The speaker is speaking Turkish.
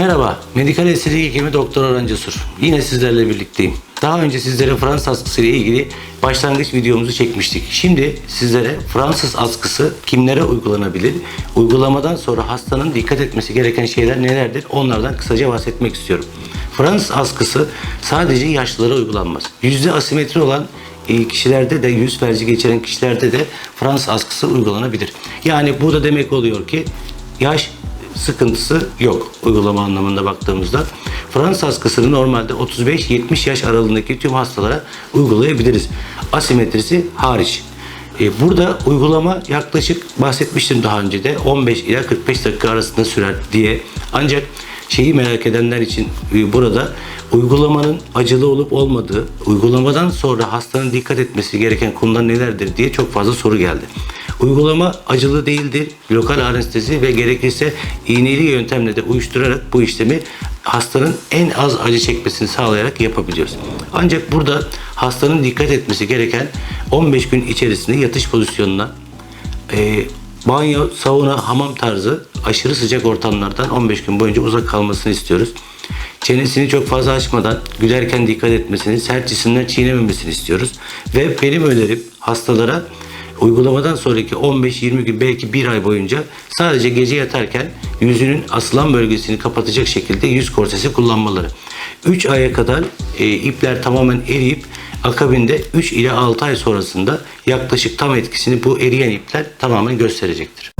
Merhaba, Medikal Estetik Hekimi Doktor Orhan Cesur. Yine sizlerle birlikteyim. Daha önce sizlere Fransız askısı ile ilgili başlangıç videomuzu çekmiştik. Şimdi sizlere Fransız askısı kimlere uygulanabilir? Uygulamadan sonra hastanın dikkat etmesi gereken şeyler nelerdir? Onlardan kısaca bahsetmek istiyorum. Fransız askısı sadece yaşlılara uygulanmaz. Yüzde asimetri olan e, kişilerde de yüz felci geçiren kişilerde de Fransız askısı uygulanabilir. Yani bu da demek oluyor ki yaş sıkıntısı yok uygulama anlamında baktığımızda. Fransız askısını normalde 35-70 yaş aralığındaki tüm hastalara uygulayabiliriz. Asimetrisi hariç. E, Burada uygulama yaklaşık bahsetmiştim daha önce de 15 ila 45 dakika arasında sürer diye. Ancak şeyi merak edenler için e, burada uygulamanın acılı olup olmadığı, uygulamadan sonra hastanın dikkat etmesi gereken konular nelerdir diye çok fazla soru geldi. Uygulama acılı değildir. Lokal anestezi ve gerekirse iğneli yöntemle de uyuşturarak bu işlemi hastanın en az acı çekmesini sağlayarak yapabiliyoruz. Ancak burada hastanın dikkat etmesi gereken 15 gün içerisinde yatış pozisyonuna e, banyo, sauna, hamam tarzı aşırı sıcak ortamlardan 15 gün boyunca uzak kalmasını istiyoruz. Çenesini çok fazla açmadan gülerken dikkat etmesini, sert cisimler çiğnememesini istiyoruz. Ve benim önerim hastalara uygulamadan sonraki 15-20 gün belki bir ay boyunca sadece gece yatarken yüzünün asılan bölgesini kapatacak şekilde yüz korsesi kullanmaları. 3 aya kadar e, ipler tamamen eriyip akabinde 3 ile 6 ay sonrasında yaklaşık tam etkisini bu eriyen ipler tamamen gösterecektir.